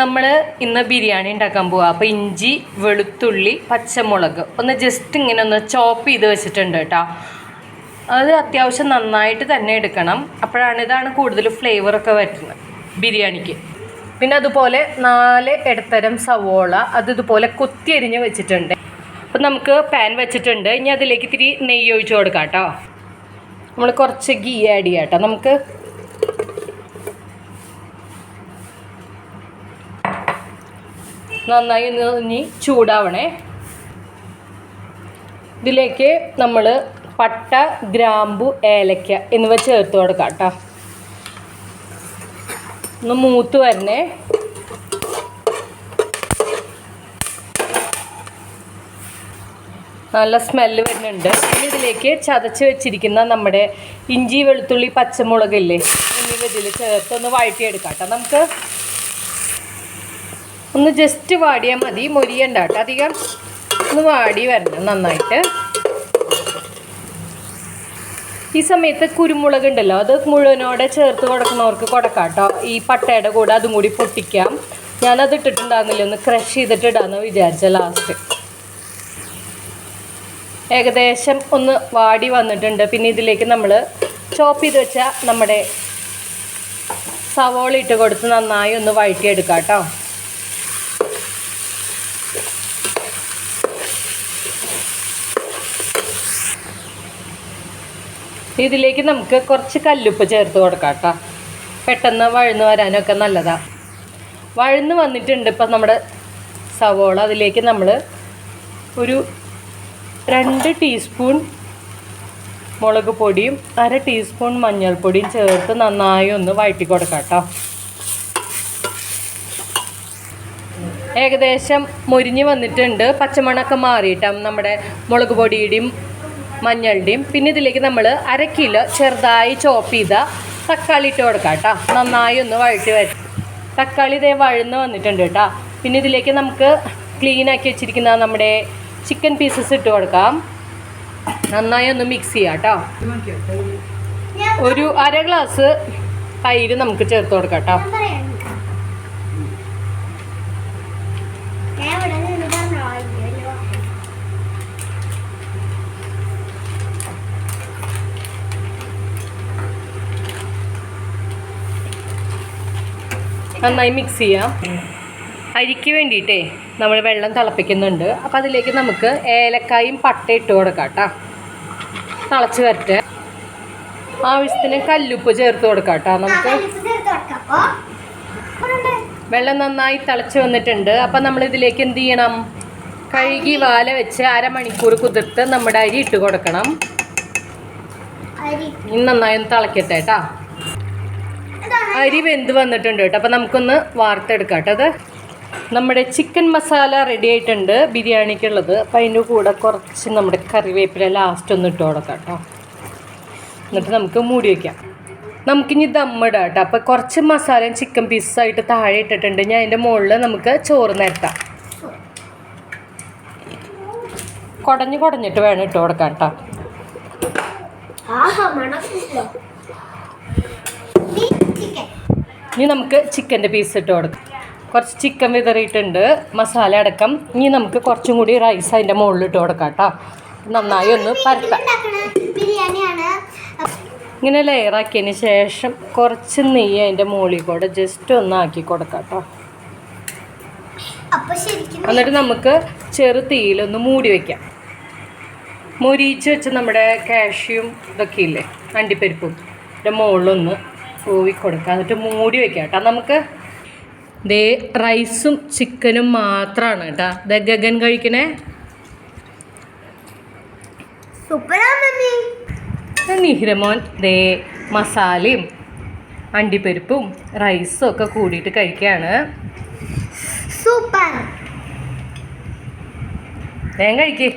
നമ്മൾ ഇന്ന് ബിരിയാണി ഉണ്ടാക്കാൻ പോവാം. അപ്പോൾ ഇഞ്ചി വെളുത്തുള്ളി പച്ചമുളക്. ഒന്ന് ജസ്റ്റ് ഇങ്ങനെ ഒന്ന് ചോപ്പ് ചെയ്ത് വെച്ചിട്ടുണ്ട് കേട്ടോ അത് അത്യാവശ്യം നന്നായിട്ട് തന്നെ എടുക്കണം. അപ്പോഴാണ് ഇതാണ് കൂടുതൽ ഫ്ലേവറൊക്കെ വരുന്നത് ബിരിയാണിക്ക്. പിന്നെ അതുപോലെ നാല് ഇടത്തരം സവോള. അത് ഇതുപോലെ കൊത്തി അരിഞ്ഞ് വെച്ചിട്ടുണ്ട്. അപ്പം നമുക്ക് പാൻ വെച്ചിട്ടുണ്ട്. ഇനി അതിലേക്ക് ഇത്തിരി നെയ്യ് ഒഴിച്ച് കൊടുക്കാം കേട്ടോ നമ്മൾ കുറച്ച് ഗീ ആഡ് ചെയ്യാം കേട്ടോ നമുക്ക് നന്നായി ഇനി ചൂടാവണേ. ഇതിലേക്ക് നമ്മൾ പട്ട ഗ്രാമ്പു ഏലക്ക എന്നിവ ചേർത്ത് കൊടുക്കാം കേട്ടോ. ഒന്ന് മൂത്ത് വരണേ. നല്ല സ്മെല്ല് വരുന്നുണ്ട്. ഇനി ഇതിലേക്ക് ചതച്ച് വെച്ചിരിക്കുന്ന നമ്മുടെ ഇഞ്ചി വെളുത്തുള്ളി പച്ചമുളകില്ലേ എന്നിവ ഇതിൽ ചേർത്ത് ഒന്ന് വഴറ്റിയെടുക്കാം കേട്ടോ. നമുക്ക് ഒന്ന് ജസ്റ്റ് വാടിയാൽ മതി. മൊരിയണ്ട കേട്ടോ. അധികം ഒന്ന് വാടി വരണം നന്നായിട്ട്. ഈ സമയത്ത് കുരുമുളക് ഉണ്ടല്ലോ അത് മുഴുവനോടെ ചേർത്ത് കൊടുക്കുന്നവർക്ക് കൊടുക്കാം കേട്ടോ. ഈ പട്ടയുടെ കൂടെ അതും കൂടി പൊട്ടിക്കാം. ഞാനത് ഇട്ടിട്ടുണ്ടാകുന്നില്ല ഒന്ന് ക്രഷ് ചെയ്തിട്ട് ഇടാമെന്ന് വിചാരിച്ച ലാസ്റ്റ് ഏകദേശം ഒന്ന് വാടി വന്നിട്ടുണ്ട്. പിന്നെ ഇതിലേക്ക് നമ്മൾ ചോപ്പ് ചെയ്ത് വെച്ച നമ്മുടെ സവോള ഇട്ട് കൊടുത്ത് നന്നായി ഒന്ന് വഴറ്റിയെടുക്കാം കേട്ടോ. ഇതിലേക്ക് നമുക്ക് കുറച്ച് കല്ലുപ്പ് ചേർത്ത് കൊടുക്കാം കേട്ടോ. പെട്ടെന്ന് വഴന്ന് വരാനൊക്കെ നല്ലതാണ് വഴന്ന് വന്നിട്ടുണ്ട് ഇപ്പം നമ്മുടെ സവോള. അതിലേക്ക് നമ്മൾ ഒരു രണ്ട് ടീസ്പൂൺ മുളക് പൊടിയും അര ടീസ്പൂൺ മഞ്ഞൾപ്പൊടിയും ചേർത്ത് നന്നായി ഒന്ന് വഴറ്റി കൊടുക്കാം കേട്ടോ. ഏകദേശം മുരിഞ്ഞ് വന്നിട്ടുണ്ട്. പച്ചമണൊക്കെ മാറിയിട്ടാണ് നമ്മുടെ മുളക് പൊടിയുടെയും മഞ്ഞളുടെയും പിന്നെ ഇതിലേക്ക് നമ്മൾ അര കിലോ ചെറുതായി ചോപ്പ് ചെയ്ത തക്കാളി ഇട്ട് കൊടുക്കാം കേട്ടോ. നന്നായി ഒന്ന് വഴറ്റി വരും തക്കാളി ഇതേ വഴന്ന് വന്നിട്ടുണ്ട് കേട്ടോ. പിന്നെ ഇതിലേക്ക് നമുക്ക് ക്ലീൻ ആക്കി വെച്ചിരിക്കുന്ന നമ്മുടെ ചിക്കൻ പീസസ് ഇട്ട് കൊടുക്കാം. നന്നായി ഒന്ന് മിക്സ് ചെയ്യാം കേട്ടോ. ഒരു അര ഗ്ലാസ് തൈര് നമുക്ക് ചേർത്ത് കൊടുക്കാം കേട്ടോ. നന്നായി മിക്സ് ചെയ്യാം. അരിക്ക് വേണ്ടിയിട്ടേ നമ്മൾ വെള്ളം തിളപ്പിക്കുന്നുണ്ട്. അപ്പോൾ അതിലേക്ക് നമുക്ക് ഏലക്കായും പട്ട ഇട്ട് കൊടുക്കാം കേട്ടോ തിളച്ച് വരട്ടെ. ആവശ്യത്തിന് കല്ലുപ്പ് ചേർത്ത് കൊടുക്കാം കേട്ടോ നമുക്ക്. വെള്ളം നന്നായി തിളച്ച് വന്നിട്ടുണ്ട്. അപ്പം നമ്മൾ ഇതിലേക്ക് എന്ത് ചെയ്യണം? കഴുകി വാല വെച്ച് അരമണിക്കൂർ കുതിർത്ത് നമ്മുടെ അരി ഇട്ട് കൊടുക്കണം. അരി. ഇനി നന്നായി ഒന്ന് തിളക്കട്ടെ കേട്ടോ അരി വെന്ത് വന്നിട്ടുണ്ട് കേട്ടോ? അപ്പം നമുക്കൊന്ന് വാർത്തെടുക്കാം കേട്ടോ. അത് നമ്മുടെ ചിക്കൻ മസാല റെഡി ആയിട്ടുണ്ട് ബിരിയാണിക്കുള്ളത്. അപ്പം അതിന്റെ കൂടെ കുറച്ച് നമ്മുടെ കറിവേപ്പില ലാസ്റ്റ് ഒന്ന് ഇട്ട് കൊടുക്കാം കേട്ടോ. എന്നിട്ട് നമുക്ക് മൂടി വയ്ക്കാം നമുക്കിനി ദമ്മിടാം കേട്ടോ. അപ്പം കുറച്ച് മസാലയും ചിക്കൻ പീസായിട്ട് താഴെ ഇട്ടിട്ടുണ്ട്. ഞാൻ അതിന്റെ മുകളിൽ നമുക്ക് ചോറ് നിരത്താം. കുടഞ്ഞ് കുടഞ്ഞിട്ട് വേണം ഇട്ട് കൊടുക്കാം കേട്ടോ. ഇനി നമുക്ക് ചിക്കന്റെ പീസ് ഇട്ട് കൊടുക്കാം. കുറച്ച് ചിക്കൻ വിതറിയിട്ടുണ്ട് മസാല അടക്കം. ഇനി നമുക്ക് കുറച്ചും കൂടി റൈസ് അതിന്റെ മുകളിൽ ഇട്ട് കൊടുക്കാം കേട്ടോ. നന്നായി ഒന്ന് പരത്താം. ഇങ്ങനെ ലെയറാക്കിയതിന് ശേഷം കുറച്ച് നെയ്യ് അതിന്റെ മുകളിൽ കൂടെ ജസ്റ്റ് ഒന്ന് ആക്കി കൊടുക്കാം കേട്ടോ. എന്നിട്ട് നമുക്ക് ചെറു തീയിലൊന്ന് മൂടി വയ്ക്കാം മുരിച്ച് വെച്ച് നമ്മുടെ കാഷ്യും ഇതൊക്കെ ഇല്ലേ അണ്ടിപ്പരിപ്പും ഇതിന്റെ മുകളിലൊന്ന് പോയി കൊടുക്കുക. എന്നിട്ട് മൂടി വെക്കുക കേട്ടോ. നമുക്ക് ദേ റൈസും ചിക്കനും മാത്രമാണ് കേട്ടോ. ദ ഗഗൻ കഴിക്കണേ. നിഹിരമോൻ ദേ മസാലയും അണ്ടിപ്പരിപ്പും റൈസും ഒക്കെ കൂടിയിട്ട് കഴിക്കുകയാണ്. സൂപ്പർ. വേഗം കഴിക്കേ.